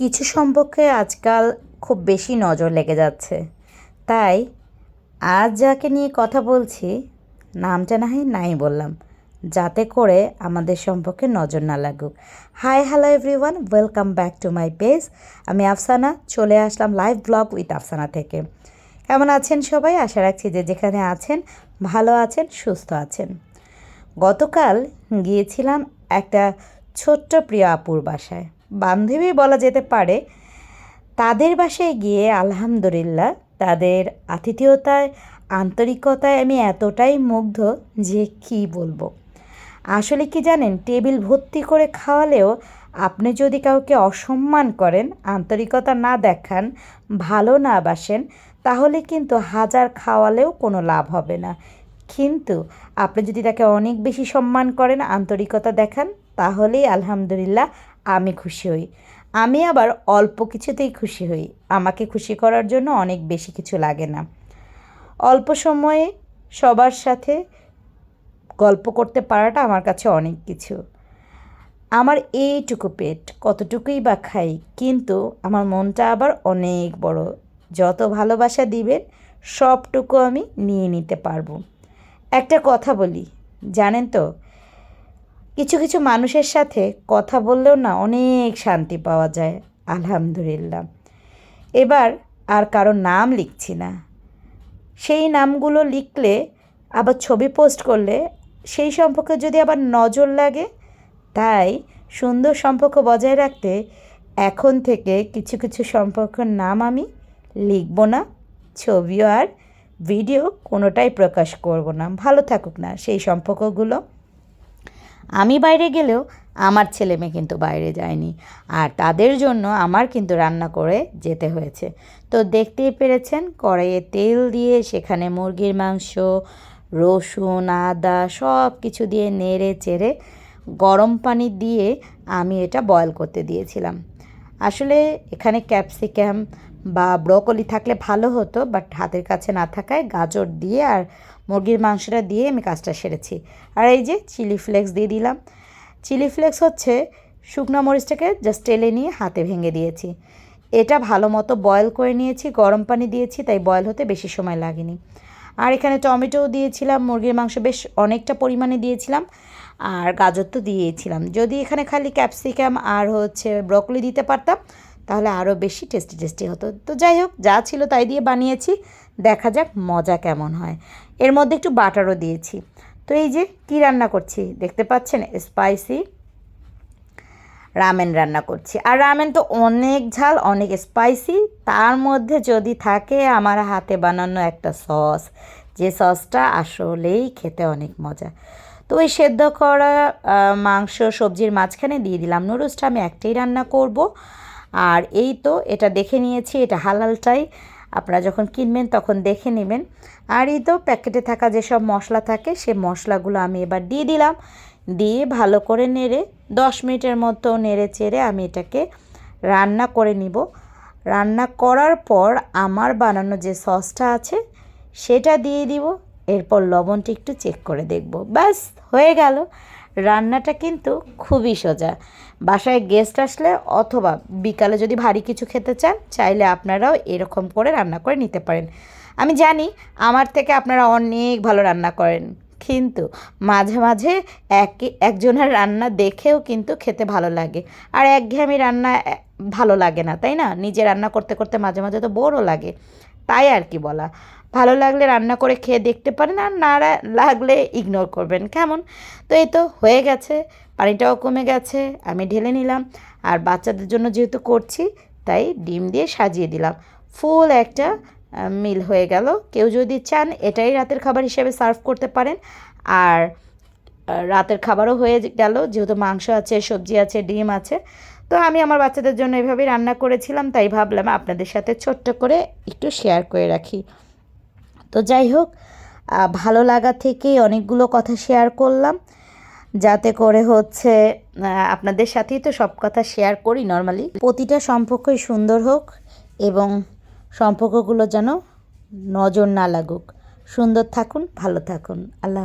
কিছু সম্পর্কে আজকাল খুব বেশি নজর লেগে যাচ্ছে। তাই আজ যাকে নিয়ে কথা বলছি, নামটা না হয় নাই বললাম, যাতে করে আমাদের সম্পর্কে নজর না লাগুক। Hi hello everyone welcome back to my page আমি আফসানা, চলে আসলাম লাইভ ব্লগ উইথ আফসানা থেকে। কেমন আছেন সবাই? আশা রাখছি যে যেখানে আছেন, ভালো আছেন, সুস্থ আছেন। গতকাল গিয়েছিলাম একটা ছোট্ট প্রিয় আপুর বাসায়। বান্ধবী বলা যেতে পারে, তাদের বাসায় গিয়ে আলহামদুলিল্লাহ তাদের আতিথেয়তায়, আন্তরিকতায় আমি এতটাই মুগ্ধ যে কি বলব। আসলে কি জানেন, টেবিল ভর্তি করে খাওয়ালেও আপনি যদি কাউকে অসম্মান করেন, আন্তরিকতা না দেখান, ভালো না বাসেন, তাহলে কিন্তু হাজার খাওয়ালেও কোনো লাভ হবে না। কিন্তু আপনি যদি তাকে অনেক বেশি সম্মান করেন, আন্তরিকতা দেখান, তাহলেই আলহামদুলিল্লাহ আমি খুশি হই। আমি আবার অল্প কিছুতেই খুশি হই। আমাকে খুশি করার জন্য অনেক বেশি কিছু লাগে না। অল্প সময়ে সবার সাথে গল্প করতে পারাটা আমার কাছে অনেক কিছু। আমার এইটুকু পেট, কতটুকুই বা খাই, কিন্তু আমার মনটা আবার অনেক বড়। যত ভালোবাসা দিবেন, সবটুকু আমি নিয়ে নিতে পারব। একটা কথা বলি, জানেন তো? কিছু কিছু মানুষের সাথে কথা বললেও না অনেক শান্তি পাওয়া যায়, আলহামদুলিল্লাহ। এবার আর কারও নাম লিখছি না। সেই নামগুলো লিখলে, আবার ছবি পোস্ট করলে সেই সম্পর্কে যদি আবার নজর লাগে, তাই সুন্দর সম্পর্ক বজায় রাখতে এখন থেকে কিছু কিছু সম্পর্কের নাম আমি লিখব না, ছবিও আর ভিডিও কোনোটাই প্রকাশ করব না। ভালো থাকুক না সেই সম্পর্কগুলো। আমি বাইরে গেলেও আমার ছেলে মেয়ে কিন্তু বাইরে যায়নি। আর তাদের জন্য আমার কিন্তু রান্না করে যেতে হয়েছে। তো দেখতেই পেরেছেন, কড়াইয়ে তেল দিয়ে সেখানে মুরগির মাংস, রসুন, আদা সব কিছু দিয়ে নেড়ে চেড়ে গরম পানি দিয়ে আমি এটা বয়ল করতে দিয়েছিলাম। আসলে এখানে ক্যাপসিকাম বা ব্রকলি থাকলে ভালো হতো বাট হাতের কাছে না থাকায় গাজর দিয়ে আর মুরগির মাংসটা দিয়ে আমি কাজটা সেরেছি। আর এই যে চিলি ফ্লেক্স দিয়ে দিলাম। চিলি ফ্লেক্স হচ্ছে শুকনো মরিচটাকে জাস্ট টেলে নিয়ে হাতে ভেঙে দিয়েছি। এটা ভালো মতো বয়েল করে নিয়েছি, গরম পানি দিয়েছি, তাই বয়েল হতে বেশি সময় লাগেনি। আর এখানে টমেটোও দিয়েছিলাম, মুরগির মাংস বেশ অনেকটা পরিমাণে দিয়েছিলাম, আর গাজর তো দিয়েছিলাম। যদি এখানে খালি ক্যাপসিকাম আর হচ্ছে ব্রকলি দিতে পারতাম তাহলে আরও বেশি টেস্টি টেস্টি হতো। তো যাই হোক, যা ছিল তাই দিয়ে বানিয়েছি। দেখা যাক মজা কেমন হয়। এর মধ্যে একটু বাটারও দিয়েছি। তো এই যে কি রান্না করছি? দেখতে পাচ্ছেন? স্পাইসি রামেন রান্না করছি। আর রামেন তো অনেক ঝাল, অনেক স্পাইসি। তার মধ্যে যদি থাকে আমার হাতে বানানো একটা সস। যে সসটা আসলেই খেতে অনেক মজা। তো ওই সেদ্ধ করা মাংস, সবজির মাঝখানে দিয়ে দিলাম। নুডলসটা আমি একটাই রান্না করব। আর এই তো এটা দেখে নিয়েছি, এটা হালালটাই। আপনারা যখন কিনবেন তখন দেখে নেবেন। আর এই তো প্যাকেটে থাকা যেসব মশলা থাকে, সে মশলাগুলো আমি এবার দিয়ে দিলাম। দিয়ে ভালো করে নেড়ে, দশ মিনিটের মতো নেড়ে চেড়ে আমি এটাকে রান্না করে নিব। রান্না করার পর আমার বানানো যে সসটা আছে, সেটা দিয়ে দিব। এরপর লবণটি একটু চেক করে দেখব। ব্যাস, হয়ে গেল। রান্নাটা কিন্তু খুবই সোজা। বাসায় গেস্ট আসলে অথবা বিকালে যদি ভারী কিছু খেতে চান, চাইলে আপনারাও এরকম করে রান্না করে নিতে পারেন। আমি জানি আমার থেকে আপনারা অনেক ভালো রান্না করেন, কিন্তু মাঝে মাঝে এক, একজনের রান্না দেখেও কিন্তু খেতে ভালো লাগে। আর একঘেয়েমি রান্না ভালো লাগে না, তাই না? নিজে রান্না করতে করতে মাঝে মাঝে তো বোরও লাগে। তাই আর কি বলা। ভালো লাগলে রান্না করে খেয়ে দেখতে পারেন আর না লাগলে ইগনোর করবেন। কেমন? তো এই তো হয়ে গেছে, পানিটাও কমে গেছে, আমি ঢেলে নিলাম। আর বাচ্চাদের জন্য যেহেতু করছি, তাই ডিম দিয়ে সাজিয়ে দিলাম। ফুল একটা মিল হয়ে গেল। কেউ যদি চান, এটাই রাতের খাবার হিসেবে সার্ভ করতে পারেন। আর রাতের খাবারও হয়ে গেল। যেহেতু মাংস আছে, সবজি আছে, ডিম আছে, তো আমি আমার বাচ্চাদের জন্য এভাবেই রান্না করেছিলাম। তাই ভাবলাম আপনাদের সাথে ছোট্ট করে একটু শেয়ার করে রাখি। তো যাই হোক ভালো লাগা থেকেই অনেকগুলো কথা শেয়ার করলাম। যাতে করে হচ্ছে আপনাদের সাথেই তো সব কথা শেয়ার করি নর্মালি প্রতিটা সম্পর্কই সুন্দর হোক এবং সম্পর্কগুলো যেন নজর না লাগুক। সুন্দর থাকুন, ভালো থাকুন। আল্লাহ